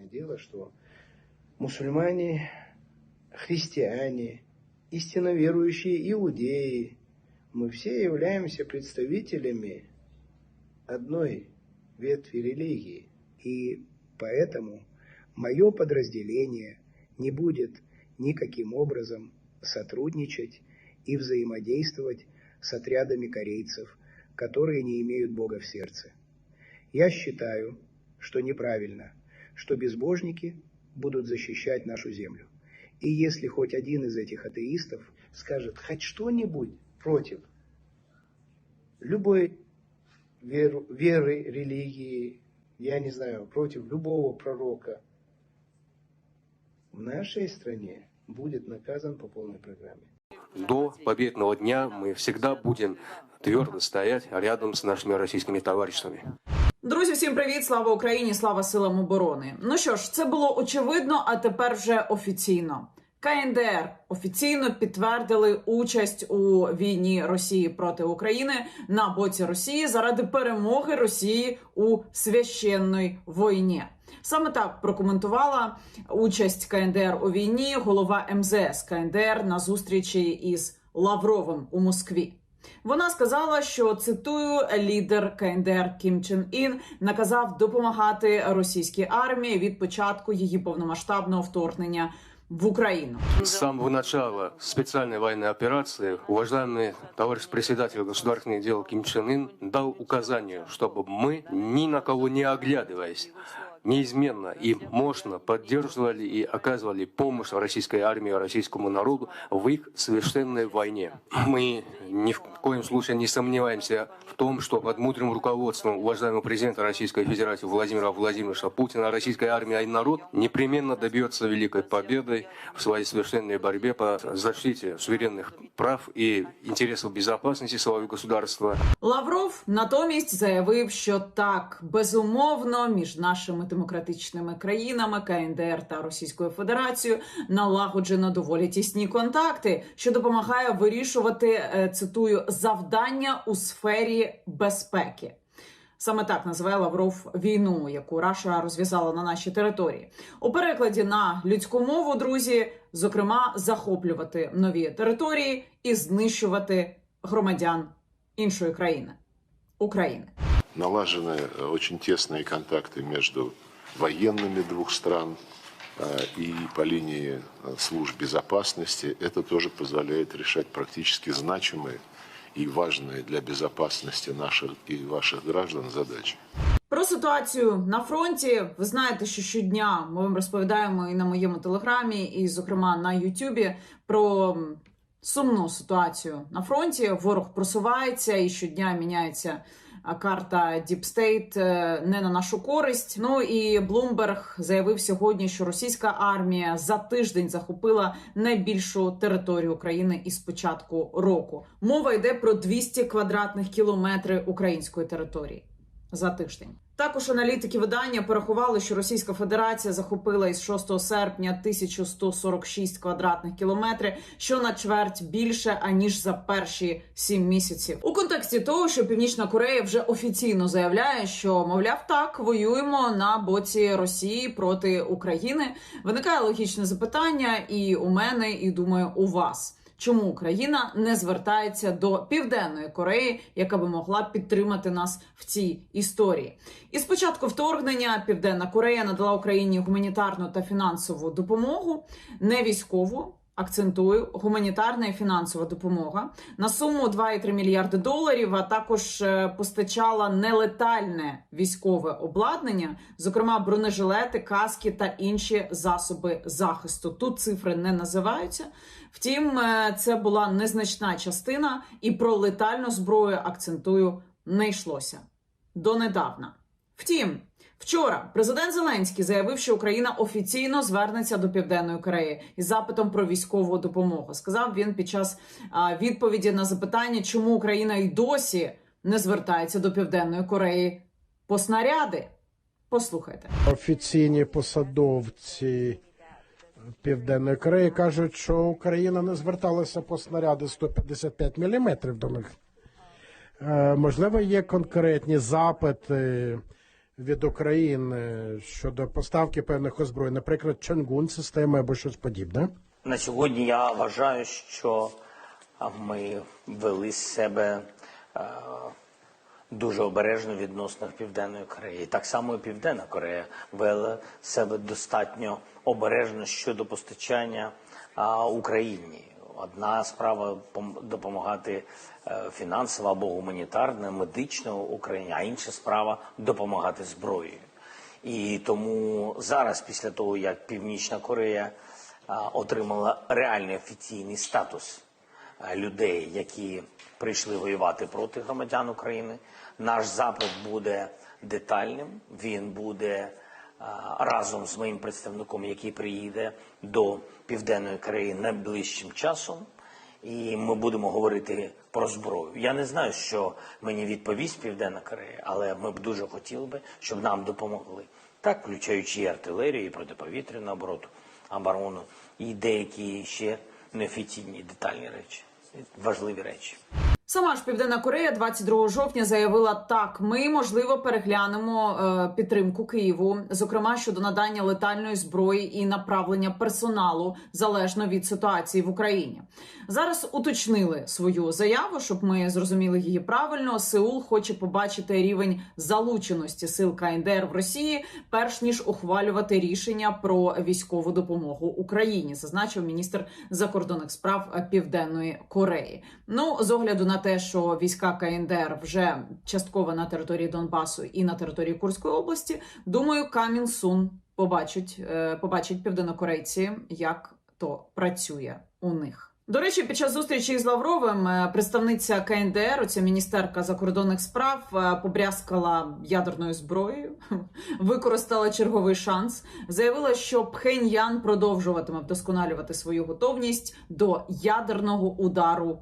Дело, что мусульмане, христиане, истинно верующие иудеи, мы все являемся представителями одной ветви религии. И поэтому мое подразделение не будет никаким образом сотрудничать и взаимодействовать с отрядами корейцев, которые не имеют Бога в сердце. Я считаю, что неправильно, что безбожники будут защищать нашу землю. И если хоть один из этих атеистов скажет хоть что-нибудь против любой веру- веры, религии, я не знаю, против любого пророка, в нашей стране будет наказан по полной программе. До победного дня мы всегда будем твердо стоять рядом с нашими российскими товарищами. Друзі, всім привіт! Слава Україні! Слава силам оборони! Ну що ж, це було очевидно, а тепер вже офіційно. КНДР офіційно підтвердили участь у війні Росії проти України на боці Росії заради перемоги Росії у священної війні. Саме так прокоментувала участь КНДР у війні голова МЗС КНДР на зустрічі із Лавровим у Москві. Вона сказала, що цитую лідер КНДР Кім Чен Ін наказав допомагати російській армії від початку її повномасштабного вторгнення в Україну. С самого начала специальной военной операции уважаемый товарищ председатель государственных дел Ким Чен Ын дал указание, чтобы мы, ни на кого не оглядываясь, неизменно и мощно поддерживали и оказывали помощь российской армии, российскому народу в их священной войне. Мы ни в коем случае не сомневаемся в том, что под мудрым руководством уважаемого президента Российской Федерации Владимира Владимировича Путина российская армия и народ непременно добьется великой победы в своей священной борьбе по защите суверенных прав и интересов безопасности своего государства. Лавров натомість заявив, що так безумовно між нашими демократичними країнами КНДР та Російською Федерацією налагоджено доволі тісні контакти, що допомагає вирішувати е, цитую завдання у сфері безпеки. Саме так називає Лавров війну, яку Раша розв'язала на нашій території. У перекладі на людську мову, друзі, зокрема, захоплювати нові території і знищувати громадян іншої країни України налажены э, очень тесные контакты между военными двух стран э, и по линии э, служб безопасности. Это тоже позволяет решать практически значимые и важные для безопасности наших и ваших граждан задачи. Про ситуацію на фронті ви знаєте, що щодня ми вам розповідаємо і на моєму телеграмі, і, зокрема, на Ютубі про м, сумну ситуацію на фронті. Ворог просувається і щодня міняється а, карта Deep State е, не на нашу користь. Ну і Блумберг заявив сьогодні, що російська армія за тиждень захопила найбільшу територію України із початку року. Мова йде про 200 квадратних кілометрів української території за тиждень. Також аналітики видання порахували, що Російська Федерація захопила із 6 серпня 1146 квадратних кілометрів, що на чверть більше аніж за перші сім місяців. У контексті того, що Північна Корея вже офіційно заявляє, що мовляв так воюємо на боці Росії проти України. Виникає логічне запитання і у мене, і думаю, у вас. Чому Україна не звертається до Південної Кореї, яка би могла підтримати нас в цій історії? І з початку вторгнення Південна Корея надала Україні гуманітарну та фінансову допомогу, не військову. Акцентую гуманітарна і фінансова допомога на суму 2,3 мільярди доларів. А також е, постачала нелетальне військове обладнання, зокрема бронежилети, каски та інші засоби захисту. Тут цифри не називаються. Втім, е, це була незначна частина, і про летальну зброю акцентую не йшлося донедавна. Втім, вчора президент Зеленський заявив, що Україна офіційно звернеться до Південної Кореї із запитом про військову допомогу. Сказав він під час відповіді на запитання, чому Україна й досі не звертається до Південної Кореї по снаряди. Послухайте. офіційні посадовці Південної Кореї кажуть, що Україна не зверталася по снаряди 155 мм до них. Е, Можливо, є конкретні запити від України щодо поставки певних озброєнь, наприклад, Чангун системи або щось подібне? На сьогодні я вважаю, що ми вели себе е, дуже обережно відносно Південної Кореї. Так само і Південна Корея вела себе достатньо обережно щодо постачання Україні. Одна справа пом- допомагати е, фінансово або гуманітарно, медично Україні, а інша справа допомагати зброєю. І тому зараз, після того як Північна Корея отримала реальний офіційний статус людей, які прийшли воювати проти громадян України, наш запит буде детальним. Він буде разом з моїм представником, який приїде до Південної Кореї найближчим часом. І ми будемо говорити про зброю. Я не знаю, що мені відповість Південна Корея, але ми б дуже хотіли би, щоб нам допомогли. Так, включаючи і артилерію, і протиповітряну оборону, оборону, і деякі ще неофіційні детальні речі, важливі речі. Сама ж Південна Корея 22 жовтня заявила так: ми можливо переглянемо е, підтримку Києву, зокрема щодо надання летальної зброї і направлення персоналу залежно від ситуації в Україні. Зараз уточнили свою заяву, щоб ми зрозуміли її правильно. Сеул хоче побачити рівень залученості сил КНДР в Росії, перш ніж ухвалювати рішення про військову допомогу Україні, зазначив міністр закордонних справ Південної Кореї. Ну з огляду на те, що війська КНДР вже частково на території Донбасу і на території Курської області, думаю, Камін Сун побачить, е, побачить південнокорейці, як то працює у них. До речі, під час зустрічі з Лавровим е, представниця КНДР, оця міністерка закордонних справ, е, побрязкала ядерною зброєю, використала черговий шанс, заявила, що Пхеньян продовжуватиме вдосконалювати свою готовність до ядерного удару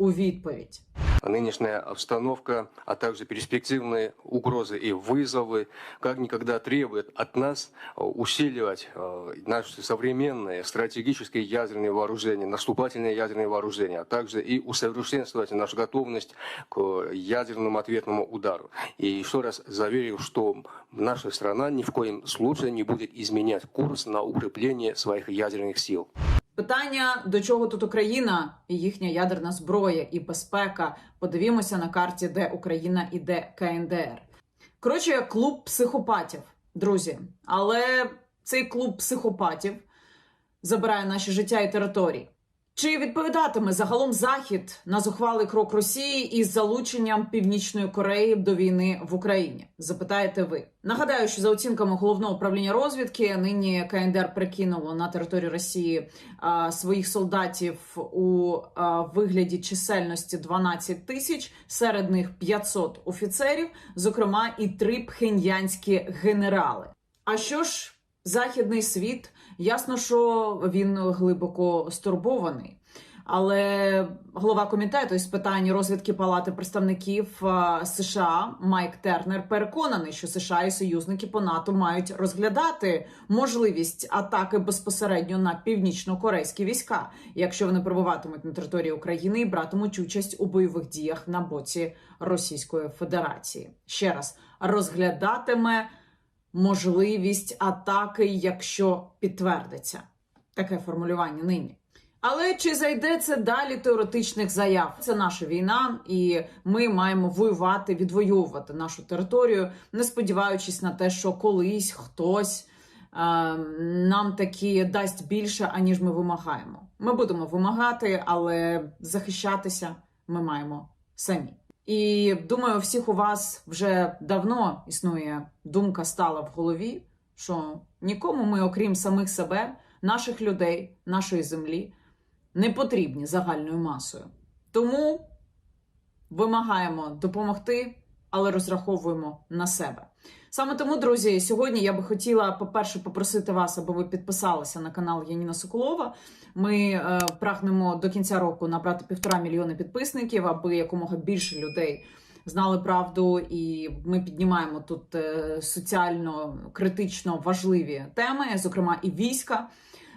у відповідь. Нынешняя обстановка, а также перспективные угрозы и вызовы как никогда требуют от нас э, усиливать э, наши современные стратегические ядерные вооружения, наступательные ядерные вооружения, а также и усовершенствовать нашу готовность к ядерному ответному удару. И еще раз заверил, что наша страна ни в коем случае не будет изменять курс на укрепление своих ядерных сил. Питання до чого тут Україна і їхня ядерна зброя і безпека. Подивімося на карті, де Україна і де КНДР. Коротше, клуб психопатів, друзі. Але цей клуб психопатів забирає наші життя і території. Чи відповідатиме загалом Захід на зухвалий крок Росії із залученням Північної Кореї до війни в Україні? Запитаєте ви. Нагадаю, що за оцінками головного управління розвідки нині КНДР перекинуло на територію Росії а, своїх солдатів у а, вигляді чисельності 12 тисяч, серед них 500 офіцерів, зокрема і три пхеньянські генерали. А що ж західний світ? Ясно, що він глибоко стурбований. Але голова комітету із питань розвідки Палати представників е, США Майк Тернер переконаний, що США і союзники по НАТО мають розглядати можливість атаки безпосередньо на північно-корейські війська, якщо вони перебуватимуть на території України і братимуть участь у бойових діях на боці Російської Федерації. Ще раз розглядатиме можливість атаки, якщо підтвердиться таке формулювання нині. Але чи зайде це далі теоретичних заяв? Це наша війна, і ми маємо воювати, відвоювати нашу територію, не сподіваючись на те, що колись хтось е, нам таки дасть більше, аніж ми вимагаємо. Ми будемо вимагати, але захищатися ми маємо самі. І думаю, всіх у вас вже давно існує думка стала в голові, що нікому ми, окрім самих себе, наших людей, нашої землі, не потрібні загальною масою. Тому вимагаємо допомогти, але розраховуємо на себе. Саме тому, друзі, сьогодні я би хотіла, по-перше, попросити вас, аби ви підписалися на канал Яніна Соколова. Ми е, прагнемо до кінця року набрати півтора мільйони підписників, аби якомога більше людей знали правду, і ми піднімаємо тут е, соціально критично важливі теми, зокрема і війська.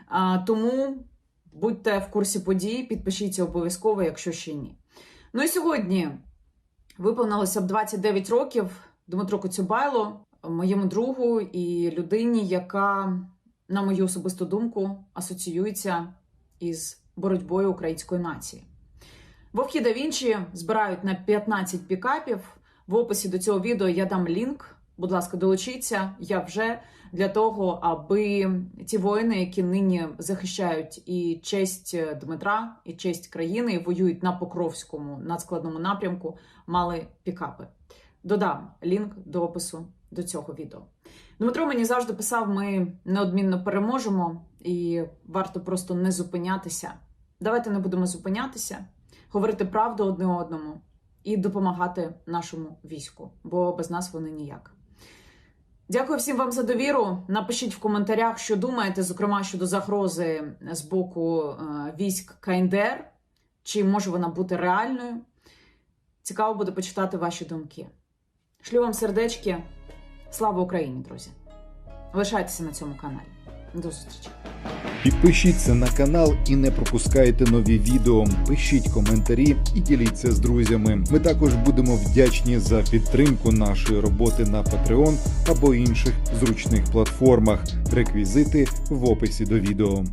А, тому будьте в курсі подій, підпишіться обов'язково, якщо ще ні. Ну і сьогодні виповнилося б 29 років Дмитро Коцюбайло, моєму другу і людині, яка, на мою особисту думку, асоціюється із боротьбою української нації. Вовки да Вінчі збирають на 15 пікапів. В описі до цього відео я дам лінк. Будь ласка, долучіться. Я вже для того, аби ті воїни, які нині захищають і честь Дмитра, і честь країни, і воюють на Покровському надскладному напрямку, мали пікапи. Додам лінк до опису до цього відео. Дмитро мені завжди писав: ми неодмінно переможемо, і варто просто не зупинятися. Давайте не будемо зупинятися, говорити правду одне одному і допомагати нашому війську, бо без нас вони ніяк. Дякую всім вам за довіру. Напишіть в коментарях, що думаєте, зокрема щодо загрози з боку е, військ КНДР, чи може вона бути реальною. Цікаво буде почитати ваші думки. Шлю вам сердечки. Слава Україні, друзі! Лишайтеся на цьому каналі. До зустрічі! Підпишіться на канал і не пропускайте нові відео. Пишіть коментарі і діліться з друзями. Ми також будемо вдячні за підтримку нашої роботи на Patreon або інших зручних платформах. Реквізити в описі до відео.